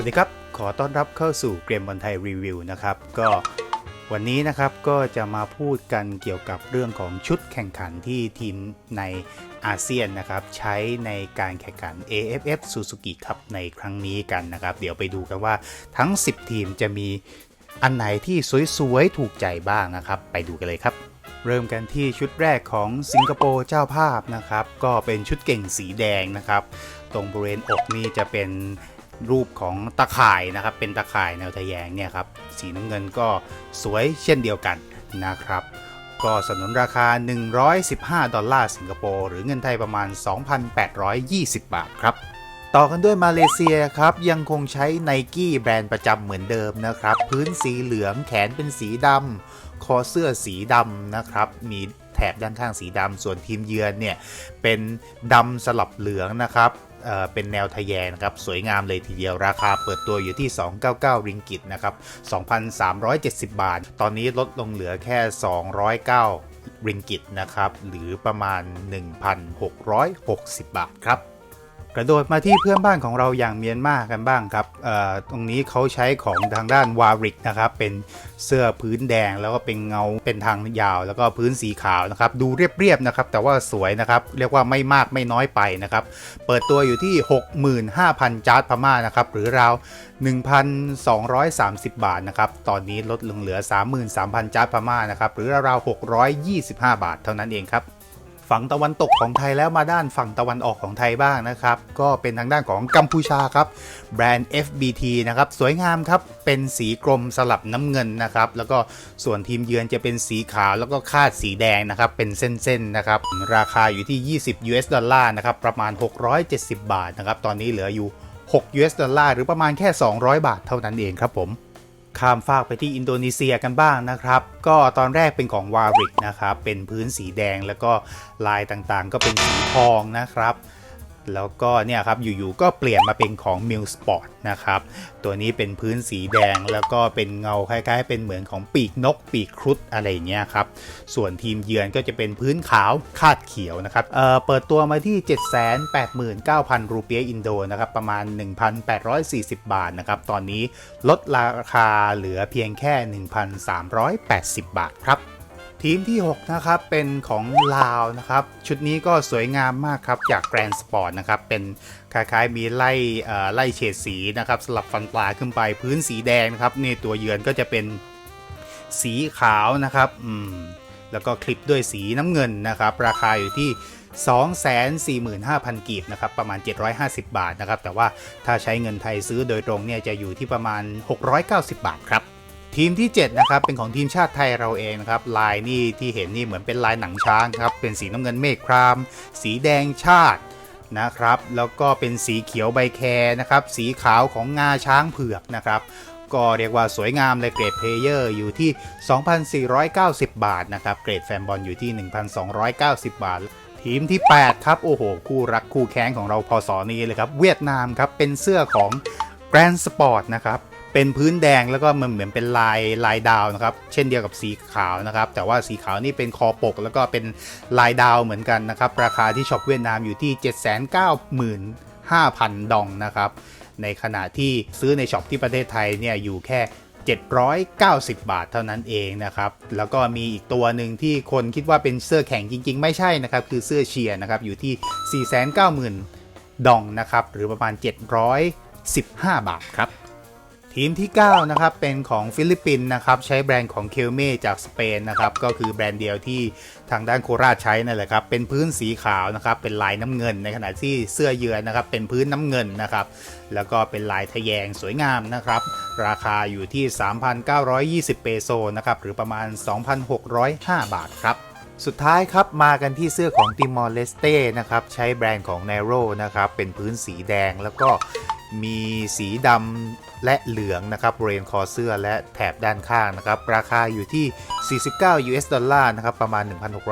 สวัสดีครับ ขอต้อนรับเข้าสู่เกมบอลไทยรีวิวนะครับ ก็วันนี้นะครับก็จะมาพูดกันเกี่ยวกับเรื่องของชุดแข่งขันที่ทีมในอาเซียนนะครับ ใช้ในการแข่งขัน AFF Suzuki ครับในครั้งนี้กันนะครับ เดี๋ยวไปดูกันว่าทั้ง 10 ทีมจะมีอันไหนที่สวยๆ ถูกใจบ้างนะครับ ไปดูกันเลยครับเริ่มกันที่ชุดแรกของสิงคโปร์เจ้าภาพนะครับ ก็เป็นชุดเก่งสีแดงนะครับ ตรงบริเวณอกนี่จะเป็น รูปของตะข่ายนะครับ เป็นตะข่ายแนวทะแยงเนี่ยครับ สีน้ำเงินก็สวยเช่นเดียวกันนะครับ ก็สนนราคา 115 ดอลลาร์สิงคโปร์หรือเงินไทยประมาณ 2,820 บาทครับ ต่อกันด้วยมาเลเซียครับ ยังคงใช้ไนกี้แบรนด์ประจำเหมือนเดิมนะครับ พื้นสีเหลืองแขนเป็นสีดำคอเสื้อสีดำนะครับ มีแถบด้านข้างสีดำส่วนทีมเยือนเนี่ยเป็นดำสลับเหลืองนะครับ เป็นแนวทะแยงนะครับสวยงามเลยทีเดียวราคาเปิดตัวอยู่ที่ 299 ริงกิตนะครับ 2,370 บาท ตอนนี้ลดลงเหลือแค่ 209 ริงกิตนะครับ หรือประมาณ 1,660 บาทครับ ระโดดมาที่เพื่อนบ้านของเราอย่างเมียนมากันบ้างครับตรงนี้เขาใช้ของทางด้านวาริกนะครับเป็นเสื้อพื้นแดงแล้วก็เป็นเงาเป็นทางยาว แล้วก็พื้นสีขาวนะครับดูเรียบๆนะครับแต่ว่าสวยนะครับเรียกว่าไม่มากไม่น้อยไปนะครับเปิดตัวอยู่ที่ 65,000 จาร์ดพม่านะครับหรือราว 1,230 บาทนะครับตอนนี้ลดลงเหลือ 33,000 จาร์ดพม่านะครับหรือราวๆ625 บาทเท่านั้นเองครับ ฝั่งตะวันตกของไทยแล้วมาด้านฝั่งตะวันออกของไทยบ้างนะครับ ก็เป็นทางด้านของกัมพูชาครับ แบรนด์ FBT นะครับสวยงามครับ เป็นสีกรมสลับน้ำเงินนะครับ แล้วก็ส่วนทีมเยือนจะเป็นสีขาวแล้วก็คาดสีแดงนะครับ เป็นเส้นๆนะครับ ราคาอยู่ที่ 20 US ดอลลาร์นะครับ ประมาณ 670 บาทนะครับ ตอนนี้เหลืออยู่ 6 US ดอลลาร์หรือประมาณแค่ 200 บาทเท่านั้นเองครับผม ข้ามฟากไปที่อินโดนีเซียกันบ้างนะครับ ก็ตอนแรกเป็นของวาริกนะครับ เป็นพื้นสีแดงแล้วก็ลายต่างๆ ก็เป็นสีทองนะครับ แล้วก็เนี่ยครับอยู่ๆก็เปลี่ยนมาเป็นของ m i l Sport นะครับ ตัวนี้เป็นพื้นสีแดงแล้วก็เป็นเงาคล้ายๆ เป็นเหมือนของปีกนกปีกครุฑอะไรเงี้ยครับ ส่วนทีมเยือนก็จะเป็นพื้นขาวคาดเขียวนะครับเเปิดตัวมาที่ 789,000 รูเปียอินโดนะครับประมาณ 1,840 บาทนะครับตอนนี้ลดราคาเหลือเพียงแค่ 1,380 บาทครับ ทีมที่ 6 นะครับ เป็นของลาวนะครับ ชุดนี้ก็สวยงามมากครับ จากแกรนสปอร์ตนะครับ เป็นคล้ายๆมีไล่เอ่อไล่เฉดสีนะครับ สลับฟันปลาขึ้นไปพื้นสีแดงนะครับนี่ตัวเยือนก็จะเป็นสีขาวนะครับอืมแล้วก็คลิปด้วยสีน้ำเงินนะครับ ราคาอยู่ที่245,000 กีบนะครับประมาณ 750 บาทนะครับ แต่ว่าถ้าใช้เงินไทยซื้อโดยตรงเนี่ยจะอยู่ที่ประมาณ 690 บาทครับ ทีมที่ 7 นะครับ เป็นของทีมชาติไทยเราเองนะครับ ลายนี่ที่เห็นนี่เหมือนเป็นลายหนังช้างครับ เป็นสีน้ำเงินเมฆคราม สีแดงชาตินะครับ แล้วก็เป็นสีเขียวใบแคนะครับ สีขาวของงาช้างเผือกนะครับก็เรียกว่าสวยงามเลยเกรดเพลเยอร์อยู่ที่ 2,490 บาทนะครับ เกรดแฟนบอลอยู่ที่ 1,290 บาท ทีมที่ 8 ครับ โอ้โห คู่รักคู่แค้นของเราพอสอนี้เลยครับ เวียดนามครับ เป็นเสื้อของ Grand Sport นะครับ เป็นพื้นแดงแล้วก็มันเหมือนเป็นลายลายดาวนะครับ เช่นเดียวกับสีขาวนะครับ แต่ว่าสีขาวนี่เป็นคอปก แล้วก็เป็นลายดาวเหมือนกันนะครับ ราคาที่ช็อปเวียดนามอยู่ที่ 795,000 ดองนะครับ ในขณะที่ซื้อในช็อปที่ประเทศไทยเนี่ยอยู่แค่ 790 บาทเท่านั้นเองนะครับ แล้วก็มีอีกตัวหนึ่งที่คนคิดว่าเป็นเสื้อแข่งจริง ๆ ไม่ใช่นะครับ คือเสื้อเชียร์นะครับอยู่ที่ 490,000 ดองนะครับ หรือประมาณ 715 บาทครับ ทีมที่ 9 นะครับ เป็นของฟิลิปปินส์นะครับ ใช้แบรนด์ของเคลเม่จากสเปนนะครับ ก็คือแบรนด์เดียวที่ทางด้านโคราชใช้นั่นแหละครับ เป็นพื้นสีขาวนะครับ เป็นลายน้ำเงิน ในขณะที่เสื้อเยือนนะครับ เป็นพื้นน้ำเงินนะครับ แล้วก็เป็นลายทะแยงสวยงามนะครับ ราคาอยู่ที่ 3,920 เปโซนะครับ หรือประมาณ 2,605 บาทครับสุดท้ายครับมากันที่เสื้อของติมอร์เลสเต้นะครับ ใช้แบรนด์ของ n a r o นะครับ เป็นพื้นสีแดงแล้วก็มีสีดำและเหลืองนะครับบริเวณคอเสื้อและแถบด้านข้างนะครับราคาอยู่ที่ 49 US ดอลลาร์นะครับประมาณ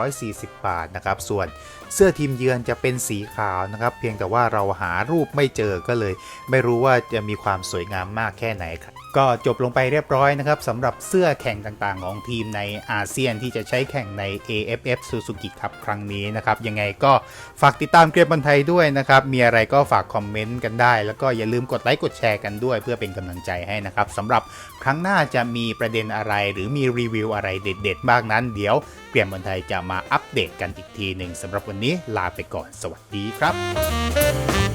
1,640 บาทนะครับส่วนเสื้อทีมเยือนจะเป็นสีขาวนะครับเพียงแต่ว่าเราหารูปไม่เจอก็เลย ไม่รู้ว่าจะมีความสวยงามมากแค่ไหนครับก็จบลงไปเรียบร้อยนะครับสำหรับเสื้อแข่งต่างๆ ของทีมในอาเซียนที่จะใช้แข่งใน AFF Suzuki Cup ครั้งนี้นะครับยังไงก็ฝากติดตามเกมบอลไทยด้วยนะครับมีอะไรก็ฝากคอมเมนต์กันได้ แล้วก็อย่าลืมกดไลค์กดแชร์กันด้วยเพื่อเป็นกำลังใจให้นะครับสำหรับครั้งหน้าจะมีประเด็นอะไร หรือมีรีวิวอะไรเด็ดๆ บ้างนั้น เดี๋ยวเกมบอลไทยจะมาอัปเดตกันอีกทีหนึ่งสำหรับวันนี้ลาไปก่อนสวัสดีครับ